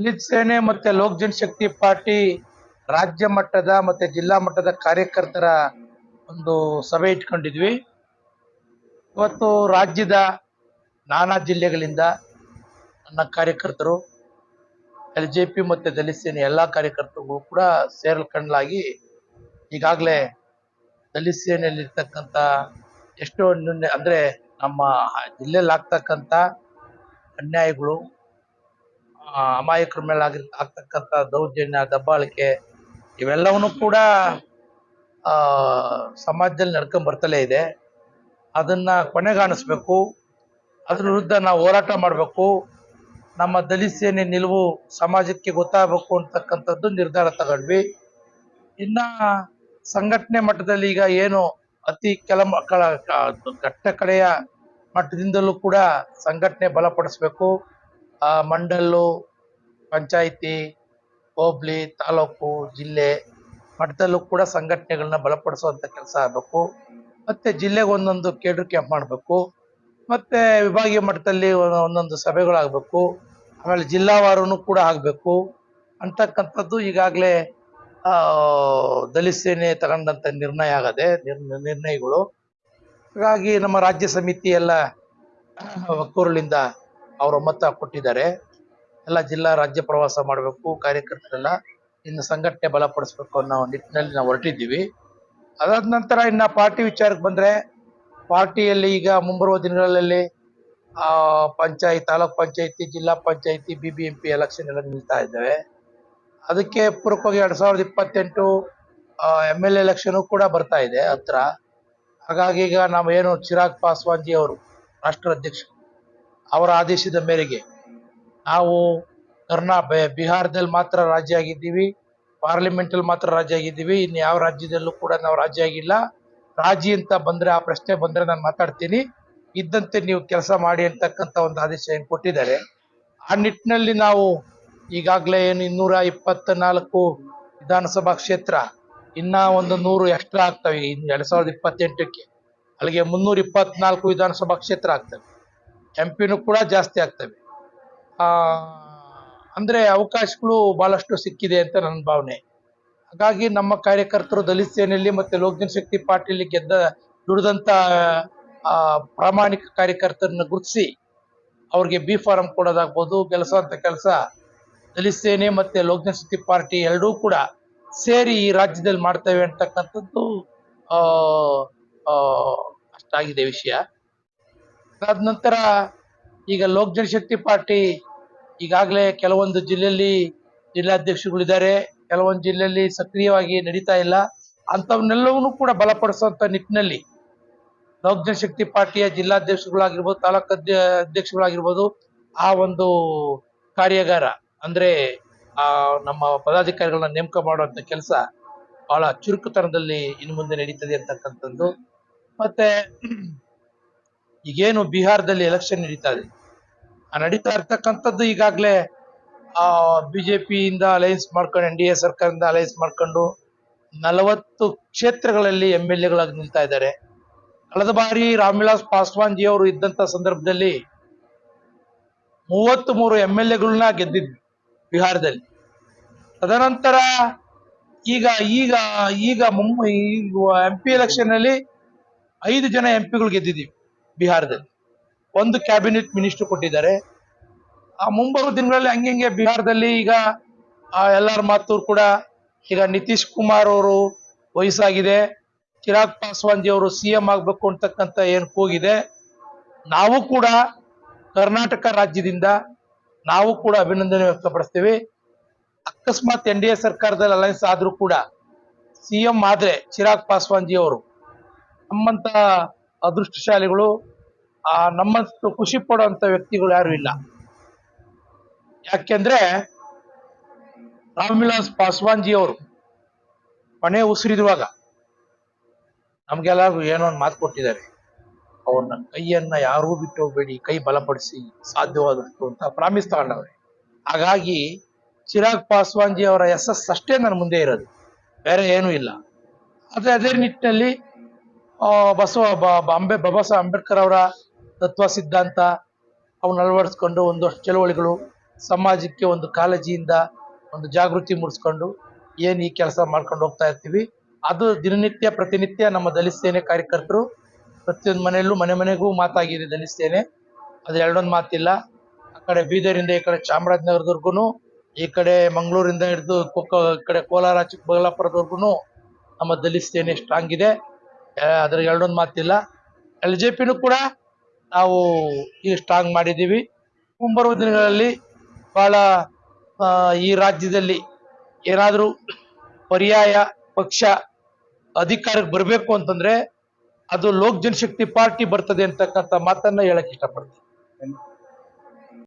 ದಲಿತ ಸೇನೆ ಮತ್ತೆ ಲೋಕ್ ಜನಶಕ್ತಿ ಪಾರ್ಟಿ ರಾಜ್ಯ ಮಟ್ಟದ ಮತ್ತೆ ಜಿಲ್ಲಾ ಮಟ್ಟದ ಕಾರ್ಯಕರ್ತರ ಒಂದು ಸಭೆ ಇಟ್ಕೊಂಡಿದ್ವಿ. ಇವತ್ತು ರಾಜ್ಯದ ನಾನಾ ಜಿಲ್ಲೆಗಳಿಂದ ನನ್ನ ಕಾರ್ಯಕರ್ತರು, ಎಲ್ ಜೆ ಪಿ ಮತ್ತೆ ದಲಿತ ಸೇನೆ ಎಲ್ಲಾ ಕಾರ್ಯಕರ್ತರು ಕೂಡ ಸೇರ್ಕೊಂಡ್ಲಾಗಿ ಈಗಾಗಲೇ ದಲಿತ ಸೇನೆಯಲ್ಲಿ ಇರ್ತಕ್ಕಂಥ ಎಷ್ಟೋ ಅಂದ್ರೆ ನಮ್ಮ ಜಿಲ್ಲೆಯಲ್ಲಿ ಆಗ್ತಕ್ಕಂಥ ಅನ್ಯಾಯಗಳು ಅಮಾಯಕರ ಮೇಲೆ ಆಗಿರ್, ಆಗ್ತಕ್ಕಂಥ ದೌರ್ಜನ್ಯ, ದಬ್ಬಾಳಿಕೆ ಇವೆಲ್ಲವನ್ನು ಕೂಡ ಸಮಾಜದಲ್ಲಿ ನಡ್ಕೊಂಡ್ ಬರ್ತಲೇ ಇದೆ. ಅದನ್ನ ಕೊನೆಗಾಣಿಸ್ಬೇಕು. ಅದ್ರ ವಿರುದ್ಧ ನಾವು ಹೋರಾಟ ಮಾಡಬೇಕು. ನಮ್ಮ ದಲಿತ ಸೇನೆ ನಿಲುವು ಸಮಾಜಕ್ಕೆ ಗೊತ್ತಾಗಬೇಕು ಅಂತಕ್ಕಂಥದ್ದು ನಿರ್ಧಾರ ತಗೊಂಡ್ವಿ. ಇನ್ನ ಸಂಘಟನೆ ಮಟ್ಟದಲ್ಲಿ ಈಗ ಏನು ಅತಿ ಕೆಲ ಮಕ್ಕಳ ಕಟ್ಟ ಕಡೆಯ ಮಟ್ಟದಿಂದಲೂ ಕೂಡ ಸಂಘಟನೆ ಬಲಪಡಿಸ್ಬೇಕು. ಆ ಮಂಡಲ್ಲು, ಪಂಚಾಯಿತಿ, ಹೋಬ್ಳಿ, ತಾಲೂಕು, ಜಿಲ್ಲೆ ಮಟ್ಟದಲ್ಲೂ ಕೂಡ ಸಂಘಟನೆಗಳನ್ನ ಬಲಪಡಿಸುವಂಥ ಕೆಲಸ ಆಗಬೇಕು. ಮತ್ತೆ ಜಿಲ್ಲೆಗೆ ಒಂದೊಂದು ಕೇಡರ್ ಕ್ಯಾಂಪ್ ಮಾಡಬೇಕು. ಮತ್ತೆ ವಿಭಾಗೀಯ ಮಟ್ಟದಲ್ಲಿ ಒಂದೊ- ಒಂದೊಂದು ಸಭೆಗಳಾಗಬೇಕು. ಆಮೇಲೆ ಜಿಲ್ಲಾವಾರು ಕೂಡ ಆಗಬೇಕು. ಅಂತಕ್ಕಂಥದ್ದು ಈಗಾಗಲೇ ದಲಿತ ಸೇನೆ ತಗೊಂಡಂತ ನಿರ್ಣಯ ಆಗದೆ, ನಿರ್- ನಿರ್ಣಯಗಳು. ಹಾಗಾಗಿ ನಮ್ಮ ರಾಜ್ಯ ಸಮಿತಿ ಎಲ್ಲ ಒಕ್ಕೂರಲಿಂದ ಅವರು ಒಮ್ಮತ ಕೊಟ್ಟಿದ್ದಾರೆ. ಎಲ್ಲ ಜಿಲ್ಲಾ ರಾಜ್ಯ ಪ್ರವಾಸ ಮಾಡಬೇಕು, ಕಾರ್ಯಕರ್ತರೆಲ್ಲ ಇನ್ನು ಸಂಘಟನೆ ಬಲಪಡಿಸ್ಬೇಕು ಅನ್ನೋ ನಿಟ್ಟಿನಲ್ಲಿ ನಾವು ಹೊರಟಿದ್ದೀವಿ. ಅದಾದ ನಂತರ ಇನ್ನ ಪಾರ್ಟಿ ವಿಚಾರಕ್ಕೆ ಬಂದ್ರೆ, ಪಾರ್ಟಿಯಲ್ಲಿ ಈಗ ಮುಂಬರುವ ದಿನಗಳಲ್ಲಿ panchayat, taluk panchayat, zilla panchayat B B M P election ಎಲ್ಲ ನಿಲ್ತಾ ಇದ್ದಾವೆ. ಅದಕ್ಕೆ ಪೂರ್ವಕವಾಗಿ ಎರಡು ಸಾವಿರದ ಇಪ್ಪತ್ತೆಂಟು ಎಂ ಎಲ್ ಎಲೆಕ್ಷನು ಕೂಡ ಬರ್ತಾ ಇದೆ ಹತ್ರ. ಹಾಗಾಗಿ ಈಗ ನಾವು ಏನು ಚಿರಾಗ್ ಪಾಸ್ವಾನ್ಜಿ ಅವರು, ರಾಷ್ಟ್ರ ಅಧ್ಯಕ್ಷರು ಅವರ ಆದೇಶದ ಮೇರೆಗೆ ನಾವು ಕರ್ನಾ ಬಿಹಾರದಲ್ಲಿ ಮಾತ್ರ ರಾಜ್ಯ ಆಗಿದ್ದೀವಿ ಪಾರ್ಲಿಮೆಂಟಲ್ಲಿ ಮಾತ್ರ ರಾಜ್ಯ ಆಗಿದ್ದೀವಿ ಇನ್ನು ಯಾವ ರಾಜ್ಯದಲ್ಲೂ ಕೂಡ ನಾವು ರಾಜ್ಯ ಆಗಿಲ್ಲ. ರಾಜಿ ಅಂತ ಬಂದ್ರೆ, ಆ ಪ್ರಶ್ನೆ ಬಂದ್ರೆ ನಾನು ಮಾತಾಡ್ತೀನಿ. ಇದ್ದಂತೆ ನೀವು ಕೆಲಸ ಮಾಡಿ ಅಂತಕ್ಕಂಥ ಒಂದು ಆದೇಶ ಏನು ಕೊಟ್ಟಿದ್ದಾರೆ. ಆ ನಿಟ್ಟಿನಲ್ಲಿ ನಾವು ಈಗಾಗಲೇ ಏನು ಇನ್ನೂರ ಇಪ್ಪತ್ತ ನಾಲ್ಕು ವಿಧಾನಸಭಾ ಕ್ಷೇತ್ರ ಇನ್ನ ಒಂದು ನೂರು ಎಕ್ಸ್ಟ್ರಾ ಆಗ್ತವೆ. ಇನ್ನು ಎರಡು ಸಾವಿರದ ಇಪ್ಪತ್ತೆಂಟಕ್ಕೆ. ಅಲ್ಲಿಗೆ ಮುನ್ನೂರ ಇಪ್ಪತ್ನಾಲ್ಕು ವಿಧಾನಸಭಾ ಕ್ಷೇತ್ರ ಆಗ್ತವೆ. ಎಂ ಪಿನೂ ಕೂಡ ಜಾಸ್ತಿ ಆಗ್ತವೆ. ಅಂದ್ರೆ ಅವಕಾಶಗಳು ಬಹಳಷ್ಟು ಸಿಕ್ಕಿದೆ ಅಂತ ನನ್ನ ಭಾವನೆ. ಹಾಗಾಗಿ ನಮ್ಮ ಕಾರ್ಯಕರ್ತರು ದಲಿತ ಸೇನೆಯಲ್ಲಿ ಮತ್ತೆ ಲೋಕ ಜನಶಕ್ತಿ ಪಾರ್ಟಿಯಲ್ಲಿ ಗೆದ್ದ ದುಡಿದಂಥ ಪ್ರಾಮಾಣಿಕ ಕಾರ್ಯಕರ್ತರನ್ನ ಗುರುತಿಸಿ ಅವ್ರಿಗೆ ಬಿ ಫಾರಂ ಕೊಡೋದಾಗ್ಬೋದು ಅಂತ ಕೆಲಸ, ದಲಿತ ಸೇನೆ ಮತ್ತೆ ಲೋಕ ಜನಶಕ್ತಿ ಪಾರ್ಟಿ ಎರಡೂ ಕೂಡ ಸೇರಿ ಈ ರಾಜ್ಯದಲ್ಲಿ ಮಾಡ್ತೇವೆ ಅಂತಕ್ಕಂಥದ್ದು ಅಷ್ಟಾಗಿದೆ ವಿಷಯ. ಅದಾದ ನಂತರ ಈಗ ಲೋಕ್ ಜನಶಕ್ತಿ ಪಾರ್ಟಿ ಈಗಾಗಲೇ ಕೆಲವೊಂದು ಜಿಲ್ಲೆಯಲ್ಲಿ ಜಿಲ್ಲಾಧ್ಯಕ್ಷರುಗಳಿದ್ದಾರೆ. ಕೆಲವೊಂದು ಜಿಲ್ಲೆಯಲ್ಲಿ ಸಕ್ರಿಯವಾಗಿ ನಡೀತಾ ಇಲ್ಲ. ಅಂಥವನ್ನೆಲ್ಲವನ್ನೂ ಕೂಡ ಬಲಪಡಿಸುವಂತ ನಿಟ್ಟಿನಲ್ಲಿ ಲೋಕ್ ಜನಶಕ್ತಿ ಪಾರ್ಟಿಯ ಜಿಲ್ಲಾಧ್ಯಕ್ಷಗಳಾಗಿರ್ಬೋದು ತಾಲೂಕು ಅಧ್ಯ, ಅಧ್ಯಕ್ಷರುಗಳಾಗಿರ್ಬೋದು ಆ ಒಂದು ಕಾರ್ಯಾಗಾರ ಅಂದ್ರೆ ಆ ನಮ್ಮ ಪದಾಧಿಕಾರಿಗಳನ್ನ ನೇಮಕ ಮಾಡುವಂಥ ಕೆಲಸ ಬಹಳ ಚುರುಕುತನದಲ್ಲಿ ಇನ್ನು ಮುಂದೆ ನಡೀತದೆ ಅಂತಕ್ಕಂಥದ್ದು. ಮತ್ತೆ ಈಗೇನು ಬಿಹಾರದಲ್ಲಿ ಎಲೆಕ್ಷನ್ ನಡೀತಾ ಇದೆ. ಆ ನಡೀತಾ ಇರ್ತಕ್ಕಂಥದ್ದು ಈಗಾಗಲೇ ಬಿಜೆಪಿಯಿಂದ ಅಲೈನ್ಸ್ ಮಾಡ್ಕೊಂಡು, ಎನ್ ಡಿ ಎ ಸರ್ಕಾರದಿಂದ ಅಲೈನ್ಸ್ ಮಾಡ್ಕೊಂಡು ನಲವತ್ತು ಕ್ಷೇತ್ರಗಳಲ್ಲಿ ಎಂ ಎಲ್ ಎಗಳಾಗಿ ನಿಲ್ತಾ ಇದ್ದಾರೆ. ಕಳೆದ ಬಾರಿ ರಾಮ್ವಿಲಾಸ್ ಪಾಸ್ವಾನ್ ಜಿ ಅವರು ಇದ್ದಂತ ಸಂದರ್ಭದಲ್ಲಿ ಮೂವತ್ತ್ ಮೂರು ಎಂ ಎಲ್ ಎಗಳನ್ನ ಗೆದ್ದಿದ್ವಿ ಬಿಹಾರದಲ್ಲಿ. ತದನಂತರ ಈಗ ಈಗ ಈಗ ಮುಂಬೈ ಎಂ ಪಿ ಎಲೆಕ್ಷನ್ ಅಲ್ಲಿ ಐದು ಜನ ಎಂ ಪಿಗಳು ಗೆದ್ದಿದ್ದೀವಿ. ಬಿಹಾರದಲ್ಲಿ. ಒಂದು ಕ್ಯಾಬಿನೆಟ್ ಮಿನಿಸ್ಟರ್ ಕೊಟ್ಟಿದ್ದಾರೆ. ಆ ಮುಂಬರುವ ದಿನಗಳಲ್ಲಿ ಹಂಗೆ ಬಿಹಾರದಲ್ಲಿ ಈಗ ಎಲ್ಲರ ಮಾತು ಕೂಡ ಈಗ ನಿತೀಶ್ ಕುಮಾರ್ ಅವರು ವಯಸ್ಸಾಗಿದೆ. ಚಿರಾಗ್ ಪಾಸ್ವಾನ್ ಜಿ ಅವರು ಸಿ ಎಂ ಆಗಬೇಕು ಅಂತಕ್ಕಂಥ ಏನ್ ಕೂಗಿದೆ. ನಾವು ಕೂಡ ಕರ್ನಾಟಕ ರಾಜ್ಯದಿಂದ ನಾವು ಕೂಡ ಅಭಿನಂದನೆ ವ್ಯಕ್ತಪಡಿಸ್ತೀವಿ. ಅಕಸ್ಮಾತ್ ಎನ್ ಡಿ ಎ ಸರ್ಕಾರದಲ್ಲಿ ಅಲಯನ್ಸ್ ಆದರೂ ಕೂಡ ಸಿ ಎಂ ಆದರೆ ಚಿರಾಗ್ ಪಾಸ್ವಾನ್ ಜಿ ಅವರು ನಮ್ಮಂತ ಅದೃಷ್ಟಶಾಲಿಗಳು ಆ ನಮ್ಮಷ್ಟು ಖುಷಿ ಪಡುವಂತ ವ್ಯಕ್ತಿಗಳು ಯಾರು ಇಲ್ಲ. ಯಾಕೆಂದ್ರೆ ರಾಮ್ವಿಲಾಸ್ ಪಾಸ್ವಾನ್ ಜಿ ಅವರು ಮನೆ ಉಸಿರಿದುವಾಗ ನಮ್ಗೆಲ್ಲರಿಗೂ ಏನೋ ಒಂದು ಮಾತು ಕೊಟ್ಟಿದ್ದಾರೆ. ಅವ್ರನ್ನ ಕೈಯನ್ನ ಯಾರೂ ಬಿಟ್ಟು ಹೋಗ್ಬೇಡಿ, ಕೈ ಬಲಪಡಿಸಿ, ಸಾಧ್ಯವಾದಷ್ಟು ಅಂತ ಪ್ರಾಮಿಸ್ ತಗೊಂಡವ್ರೆ. ಹಾಗಾಗಿ ಚಿರಾಗ್ ಪಾಸ್ವಾನ್ ಜಿ ಅವರ ಯಶಸ್ ಅಷ್ಟೇ ನನ್ನ ಮುಂದೆ ಇರೋದು. ಬೇರೆ ಏನೂ ಇಲ್ಲ. ಅದೇ ಅದೇ ನಿಟ್ಟಿನಲ್ಲಿ ಬಸವ ಅಂಬೆ, ಬಾಬಾ ಸಾಹೇಬ್ ಅಂಬೇಡ್ಕರ್ ಅವರ ತತ್ವ ಸಿದ್ಧಾಂತ ಅವನ್ನ ಅಳವಡಿಸ್ಕೊಂಡು ಒಂದು ಚಳುವಳಿಗಳು ಸಮಾಜಕ್ಕೆ ಒಂದು ಕಾಳಜಿಯಿಂದ ಒಂದು ಜಾಗೃತಿ ಮೂಡಿಸ್ಕೊಂಡು ಏನು ಈ ಕೆಲಸ ಮಾಡ್ಕೊಂಡು ಹೋಗ್ತಾ ಇರ್ತೀವಿ. ಅದು ದಿನನಿತ್ಯ, ಪ್ರತಿನಿತ್ಯ ನಮ್ಮ ದಲಿತ ಸೇನೆ ಕಾರ್ಯಕರ್ತರು ಪ್ರತಿಯೊಂದು ಮನೆಯಲ್ಲೂ, ಮನೆ ಮನೆಗೂ ಮಾತಾಗಿದೆ ದಲಿತ ಸೇನೆ. ಅದು ಎರಡೊಂದು ಮಾತಿಲ್ಲ. ಆ ಕಡೆ ಬೀದರಿಂದ ಈ ಕಡೆ ಚಾಮರಾಜನಗರದವರೆಗೂ ಈ ಕಡೆ ಮಂಗಳೂರಿಂದ ಹಿಡಿದು ಈ ಕಡೆ ಕೋಲಾರ ಚಿಕ್ಕಬಳ್ಳಾಪುರದವರೆಗೂ ನಮ್ಮ ದಲಿತ ಸೇನೆ ಸ್ಟ್ರಾಂಗ್ ಇದೆ. ಅದ್ರ ಎರಡೊಂದು ಮಾತಿಲ್ಲ. ಎಲ್ ಜೆ ಪಿನೂ ಕೂಡ ನಾವು ಈ ಸ್ಟ್ರಾಂಗ್ ಮಾಡಿದ್ದೀವಿ. ಮುಂಬರುವ ದಿನಗಳಲ್ಲಿ ಬಹಳ ಈ ರಾಜ್ಯದಲ್ಲಿ ಏನಾದರೂ ಪರ್ಯಾಯ ಪಕ್ಷ ಅಧಿಕಾರಕ್ಕೆ ಬರಬೇಕು ಅಂತಂದ್ರೆ ಅದು ಲೋಕ್ ಜನಶಕ್ತಿ ಪಾರ್ಟಿ ಬರ್ತದೆ ಅಂತಕ್ಕಂಥ ಮಾತನ್ನ ಹೇಳಕ್ಕೆ ಇಷ್ಟಪಡ್ತೀನಿ.